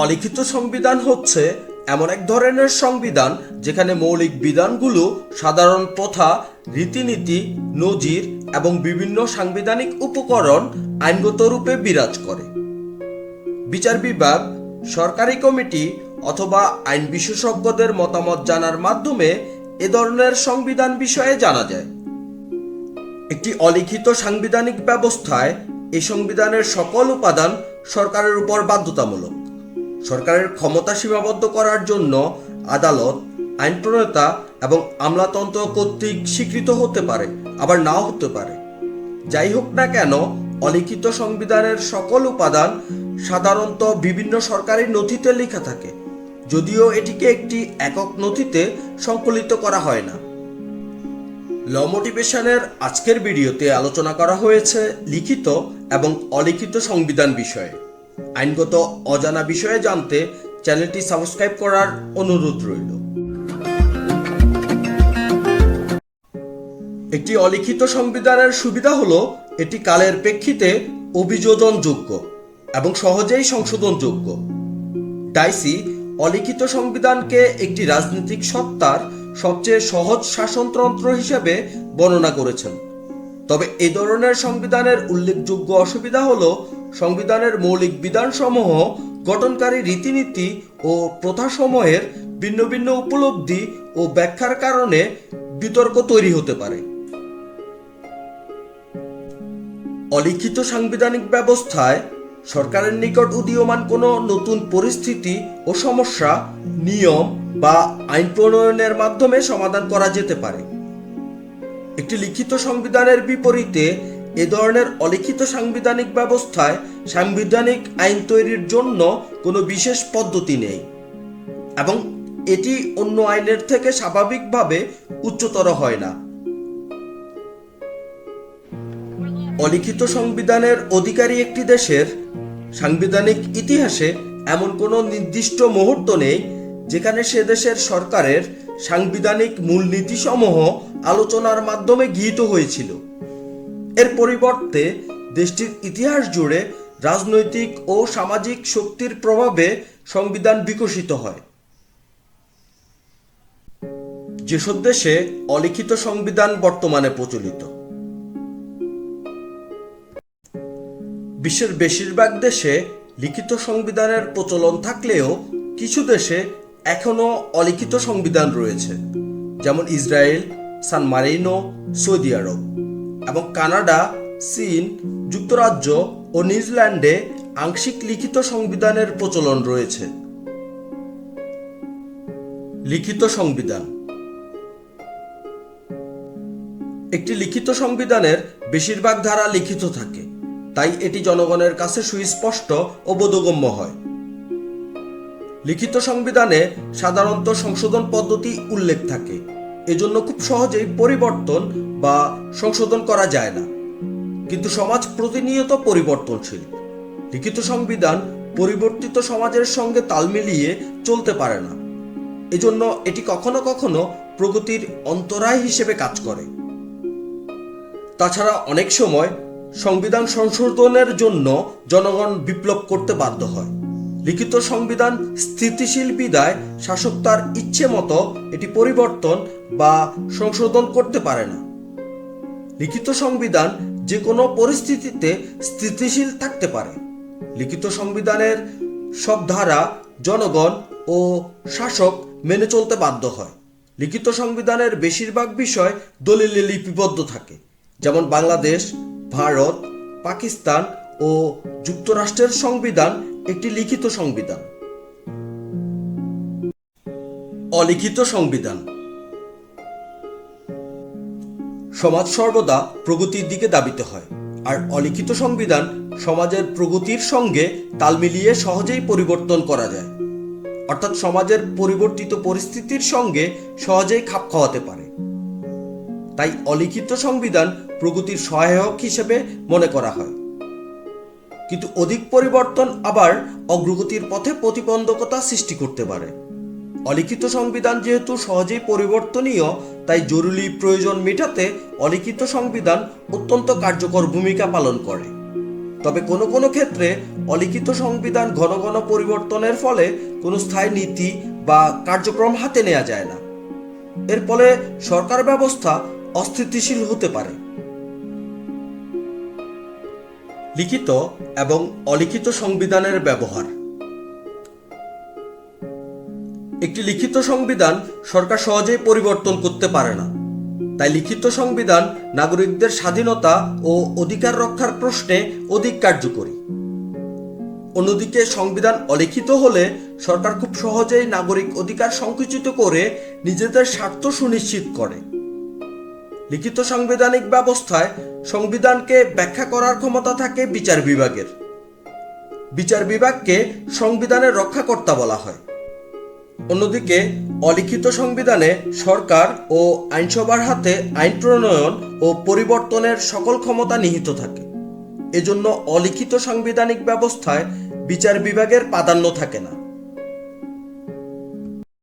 অলিখিত সংবিধান হচ্ছে এমন এক ধরনের সংবিধান যেখানে মৌলিক বিধানগুলো সাধারণ প্রথা, রীতিনীতি, নজির এবং বিভিন্ন সাংবিধানিক উপকরণ আইনগত রূপে বিরাজ করে। বিচার বিভাগ, সরকারি কমিটি অথবা আইন বিশেষজ্ঞদের মতামত জানার মাধ্যমে এ ধরনের সংবিধান বিষয়ে জানা যায়। একটি অলিখিত সাংবিধানিক ব্যবস্থায় এই সংবিধানের সকল উপাদান সরকারের উপর বাধ্যতামূলক। সরকারের ক্ষমতা সীমাবদ্ধ করার জন্য আদালত আইন প্রণেতা এবং আমলাতন্ত্র কর্তৃক স্বীকৃত হতে পারে, আবার নাও হতে পারে। যাই হোক না কেন, অলিখিত সংবিধানের সকল উপাদান সাধারণত বিভিন্ন সরকারি নথিতে লেখা থাকে, যদিও এটিকে একটি একক নথিতে সংকলিত করা হয় না। ল মোটিভেশনের আজকের ভিডিওতে আলোচনা করা হয়েছে লিখিত এবং অলিখিত সংবিধান বিষয়ে। আইনগত অজানা বিষয়ে জানতে চ্যানেলটি সাবস্ক্রাইব করার অনুরোধ রইল। একটি অলিখিত সংবিধানের সুবিধা হলো, এটি কালের প্রেক্ষিতে অভিযোজনযোগ্য এবং সহজেই সংশোধনযোগ্য। ডাইসি অলিখিত সংবিধানকে একটি রাজনৈতিক সত্তার সবচেয়ে সহজ শাসনতন্ত্র হিসেবে বর্ণনা করেছেন। তবে এ ধরনের সংবিধানের উল্লেখযোগ্য অসুবিধা হলো সংবিধানের মৌলিক বিধানসমূহ, গঠনকারী রীতিনীতি ও প্রথাসমূহের ভিন্ন ভিন্ন উপলব্ধি ও ব্যাখ্যার কারণে বিতর্ক তৈরি হতে পারে। অলিখিত সাংবিধানিক ব্যবস্থায় সরকারের নিকট উদীয়মান কোনো নতুন পরিস্থিতি ও সমস্যা, নিয়ম বা আইন প্রণয়নের মাধ্যমে সমাধান করা যেতে পারে। একটি লিখিত সংবিধানের বিপরীতে এ ধরনের অলিখিত সাংবিধানিক ব্যবস্থায় সাংবিধানিক আইন তৈরির জন্য কোনো বিশেষ পদ্ধতি নেই এবং এটি অন্য আইনের থেকে স্বাভাবিকভাবে উচ্চতর হয় না। অলিখিত সংবিধানের অধিকারী একটি দেশের সাংবিধানিক ইতিহাসে এমন কোনো নির্দিষ্ট মুহূর্ত নেই যেখানে সে দেশের সরকারের সাংবিধানিক মূলনীতিসমূহ আলোচনার মাধ্যমে গৃহীত হয়েছিল। এর পরিবর্তে দেশটির ইতিহাস জুড়ে রাজনৈতিক ও সামাজিক শক্তির প্রভাবে সংবিধান বিকশিত হয়। যেসব দেশে অলিখিত সংবিধান বর্তমানে প্রচলিত। বিশ্বের বেশিরভাগ দেশে লিখিত সংবিধানের প্রচলন থাকলেও কিছু দেশে এখনও অলিখিত সংবিধান রয়েছে, যেমন ইসরায়েল, সান মারিনো, সৌদি আরব। এবং কানাডা, চীন, যুক্তরাজ্য ও নিউজিল্যান্ডে আংশিক লিখিত সংবিধানের প্রচলন রয়েছে। লিখিত সংবিধান। একটি লিখিত সংবিধানের বেশিরভাগ ধারা লিখিত থাকে, তাই এটি জনগণের কাছে সুস্পষ্ট ও বোধগম্য হয়। লিখিত সংবিধানে সাধারণত সংশোধন পদ্ধতি উল্লেখ থাকে এজন্য খুব সহজেই পরিবর্তন বা সংশোধন করা যায় না। কিন্তু সমাজ প্রতিনিয়ত পরিবর্তনশীল। লিখিত সংবিধান পরিবর্তিত সমাজের সঙ্গে তাল মিলিয়ে চলতে পারে না। এজন্য এটি কখনো কখনো প্রগতির অন্তরায় হিসেবে কাজ করে। তাছাড়া অনেক সময় সংবিধান সংশোধনের জন্য জনগণ বিপ্লব করতে বাধ্য হয়। লিখিত সংবিধান স্থিতিশীল বিদায় শাসক তার ইচ্ছে মতো এটি পরিবর্তন বা সংশোধন করতে পারে না। লিখিত সংবিধান যে কোনো পরিস্থিতিতে স্থিতিশীল থাকতে পারে। লিখিত সংবিধানের সব ধারা জনগণ ও শাসক মেনে চলতে বাধ্য হয়। লিখিত সংবিধানের বেশিরভাগ বিষয় দলিলে লিপিবদ্ধ থাকে, যেমন বাংলাদেশ, ভারত, পাকিস্তান ও যুক্তরাষ্ট্রের সংবিধান একটি লিখিত সংবিধান। অলিখিত সংবিধান সমাজ সর্বদা প্রগতির দিকে দাবিতে হয়। আর অলিখিত সংবিধান সমাজের প্রগতির সঙ্গে তাল মিলিয়ে সহজেই পরিবর্তন করা যায়। অর্থাৎ সমাজের পরিবর্তিত পরিস্থিতির সঙ্গে সহজেই খাপ খাওয়াতে পারে। তাই অলিখিত সংবিধান প্রগতির সহায়ক হিসেবে মনে করা হয়। কিন্তু অধিক পরিবর্তন আবার অগ্রগতির পথে প্রতিবন্ধকতা সৃষ্টি করতে পারে। অলিখিত সংবিধান যেহেতু সহজেই পরিবর্তনীয়, তাই জরুরি প্রয়োজন মেটাতে অলিখিত সংবিধান অত্যন্ত কার্যকর ভূমিকা পালন করে। তবে কোনো কোনো ক্ষেত্রে অলিখিত সংবিধান ঘন ঘন পরিবর্তনের ফলে কোনো স্থায়ী নীতি বা কার্যক্রম হাতে নেওয়া যায় না। এর ফলে সরকার ব্যবস্থা অস্থিতিশীল হতে পারে। লিখিত এবং অলিখিত সংবিধানের ব্যবহার। একটি লিখিত সংবিধান সরকার সহজেই পরিবর্তন করতে পারে না। তাই লিখিত সংবিধান নাগরিকদের স্বাধীনতা ও অধিকার রক্ষার প্রশ্নে অধিক কার্যকরী। অন্যদিকে সংবিধান অলিখিত হলে সরকার খুব সহজেই নাগরিক অধিকার সংকুচিত করে নিজেদের স্বার্থ সুনিশ্চিত করে। লিখিত সাংবিধানিক ব্যবস্থায় সংবিধানকে ব্যাখ্যা করার ক্ষমতা থাকে বিচার বিভাগের। বিচার বিভাগকে সংবিধানের রক্ষাকর্তা বলা হয়। অন্যদিকে, অলিখিত সংবিধানে সরকার ও আইনসভার হাতে আইন প্রণয়ন ও পরিবর্তনের সকল ক্ষমতা নিহিত থাকে। এজন্য অলিখিত সাংবিধানিক ব্যবস্থায় বিচার বিভাগের প্রাধান্য থাকে না।